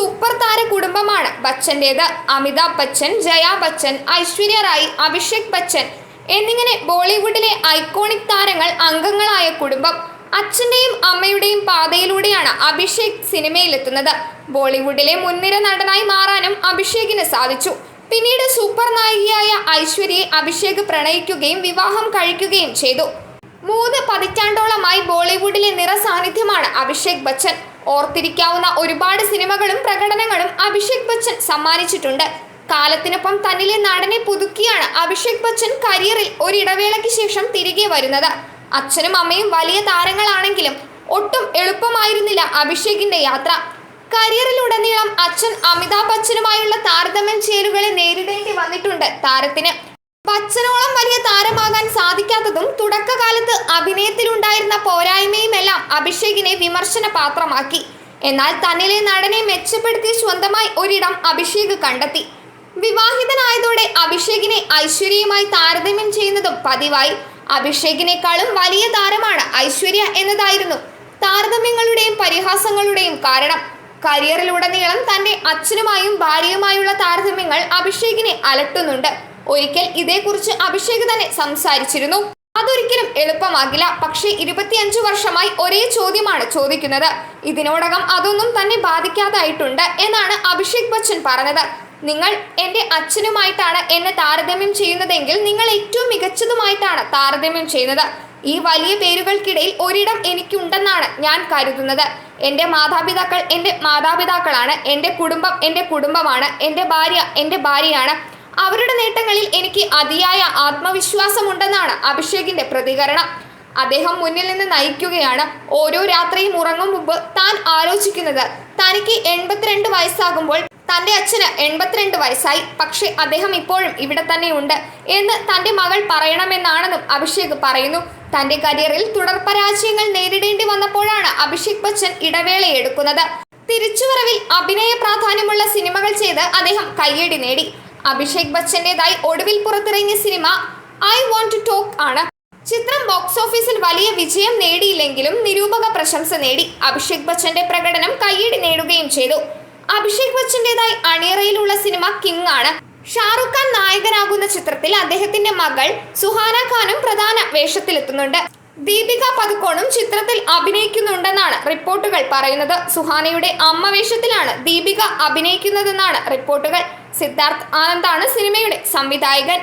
Super താര കുടുംബമാണ് ബച്ചന്റേത് അമിതാഭ് ബച്ചൻ ജയാ ബച്ചൻ ഐശ്വര്യ റായ് അഭിഷേക് ബച്ചൻ എന്നിങ്ങനെ ബോളിവുഡിലെ ഐക്കോണിക് താരങ്ങൾ അംഗങ്ങളായ കുടുംബം അച്ഛന്റെയും അമ്മയുടെയും പാതയിലൂടെയാണ് അഭിഷേക് സിനിമയിലെത്തുന്നത്. ബോളിവുഡിലെ മുൻനിര നടനായി മാറാനും അഭിഷേകിന് സാധിച്ചു. പിന്നീട് സൂപ്പർ നായികയായ ഐശ്വര്യയെ അഭിഷേക് പ്രണയിക്കുകയും വിവാഹം കഴിക്കുകയും ചെയ്തു. മൂന്ന് പതിറ്റാണ്ടോളമായി ബോളിവുഡിലെ നിറസാന്നിധ്യമാണ് അഭിഷേക് ബച്ചൻ. ഓർത്തിരിക്കാവുന്ന ഒരുപാട് സിനിമകളും പ്രകടനങ്ങളും അഭിഷേക് ബച്ചൻ സമ്മാനിച്ചിട്ടുണ്ട്. കാലത്തിനൊപ്പം തന്നിലെ നടനെ പുതുക്കിയാണ് അഭിഷേക് ബച്ചൻ കരിയറിൽ ഒരിടവേളയ്ക്ക് ശേഷം തിരികെ വരുന്നത്. അച്ഛനും അമ്മയും വലിയ താരങ്ങളാണെങ്കിലും ഒട്ടും എളുപ്പമായിരുന്നില്ല അഭിഷേകിന്റെ യാത്ര. കരിയറിലുടനീളം അച്ഛൻ അമിതാഭ് ബച്ചനുമായുള്ള താരതമ്യം ചേരുകളെ നേരിടേണ്ടി വന്നിട്ടുണ്ട് താരത്തിന്. ബച്ചനോളം വലിയ താരമാകാൻ സാധിക്കാത്തതും തുടക്കകാലത്ത് അഭിനയത്തിലുണ്ടായിരുന്ന പോരായ്മയുമെല്ലാം അഭിഷേകിനെ വിമർശന പാത്രമാക്കി എന്നാൽ തന്നിലെ നടനെ മെച്ചപ്പെടുത്തി സ്വന്തമായി ഒരിടം അഭിഷേക് കണ്ടെത്തി. വിവാഹിതനായതോടെ അഭിഷേകിനെ ഐശ്വര്യയുമായി താരതമ്യം ചെയ്യുന്നതും പതിവായി. അഭിഷേകിനേക്കാളും വലിയ താരമാണ് ഐശ്വര്യ എന്നതായിരുന്നു താരതമ്യങ്ങളുടെയും പരിഹാസങ്ങളുടെയും കാരണം. കരിയറിലുടനീളം തന്റെ അച്ഛനുമായും ഭാര്യയുമായുള്ള താരതമ്യങ്ങൾ അഭിഷേകിനെ അലട്ടുന്നുണ്ട്. ഒരിക്കൽ ഇതേക്കുറിച്ച് അഭിഷേക് തന്നെ സംസാരിച്ചിരുന്നു. അതൊരിക്കലും എളുപ്പമാകില്ല. പക്ഷേ ഇരുപത്തിയഞ്ചു വർഷമായി ഒരേ ചോദ്യമാണ് ചോദിക്കുന്നത്. ഇതിനോടകം അതൊന്നും തന്നെ ബാധിക്കാതായിട്ടുണ്ട് എന്നാണ് അഭിഷേക് ബച്ചൻ പറഞ്ഞത്. നിങ്ങൾ എന്റെ അച്ഛനുമായിട്ടാണ് എന്നെ താരതമ്യം ചെയ്യുന്നതെങ്കിൽ നിങ്ങൾ ഏറ്റവും മികച്ചതുമായിട്ടാണ് താരതമ്യം ചെയ്യുന്നത്. ഈ വലിയ പേരുകൾക്കിടയിൽ ഒരിടം എനിക്കുണ്ടെന്നാണ് ഞാൻ കരുതുന്നത്. എന്റെ മാതാപിതാക്കൾ എന്റെ മാതാപിതാക്കളാണ്. എന്റെ കുടുംബം എന്റെ കുടുംബമാണ്. എന്റെ ഭാര്യ എന്റെ ഭാര്യയാണ്. അവരുടെ നേട്ടങ്ങളിൽ എനിക്ക് അതിയായ ആത്മവിശ്വാസമുണ്ടെന്നാണ് അഭിഷേകിന്റെ പ്രതികരണം. അദ്ദേഹം മുന്നിൽ നിന്ന് നയിക്കുകയാണ്. ഓരോ രാത്രിയും ഉറങ്ങും മുമ്പ് താൻ ആലോചിക്കുന്നത് തനിക്ക് എൺപത്തിരണ്ട് വയസ്സാകുമ്പോൾ തന്റെ അച്ഛന് എൺപത്തിരണ്ട് വയസ്സായി. പക്ഷേ അദ്ദേഹം ഇപ്പോഴും ഇവിടെ തന്നെയുണ്ട് എന്ന് തന്റെ മകൾ പറയണമെന്നാണെന്നും അഭിഷേക് പറയുന്നു. തന്റെ കരിയറിൽ തുടർ പരാജയങ്ങൾ നേരിടേണ്ടി വന്നപ്പോഴാണ് അഭിഷേക് ബച്ചൻ ഇടവേളയെടുക്കുന്നത് തിരിച്ചുവരവിൽ അഭിനയ പ്രാധാന്യമുള്ള സിനിമകൾ ചെയ്ത് അദ്ദേഹം കയ്യടി നേടി. അഭിഷേക് ബച്ചന്റേതായി ഒടുവിൽ പുറത്തിറങ്ങിയ cinema I want to talk ആണ്. ചിത്രം ബോക്സ് ഓഫീസിൽ വലിയ വിജയം നേടിയില്ലെങ്കിലും നിരൂപക പ്രശംസ നേടി. അഭിഷേക് ബച്ചന്റെ പ്രകടനം കയ്യടി നേടുകയും ചെയ്തു. അഭിഷേക് ബച്ചന്റേതായി അണിയറയിലുള്ള സിനിമ കിങ് ആണ്. ഷാറുഖ് ഖാൻ നായകനാകുന്ന ചിത്രത്തിൽ അദ്ദേഹത്തിന്റെ മകൾ സുഹാന ഖാനും പ്രധാന വേഷത്തിലെത്തുന്നുണ്ട്. ദീപിക പതുക്കോണും ചിത്രത്തിൽ അഭിനയിക്കുന്നുണ്ടെന്നാണ് റിപ്പോർട്ടുകൾ പറയുന്നത്. സുഹാനയുടെ അമ്മ വേഷത്തിലാണ് ദീപിക അഭിനയിക്കുന്നതെന്നാണ് റിപ്പോർട്ടുകൾ. സിദ്ധാർത്ഥ് ആനന്ദാണ് സിനിമയുടെ സംവിധായകൻ.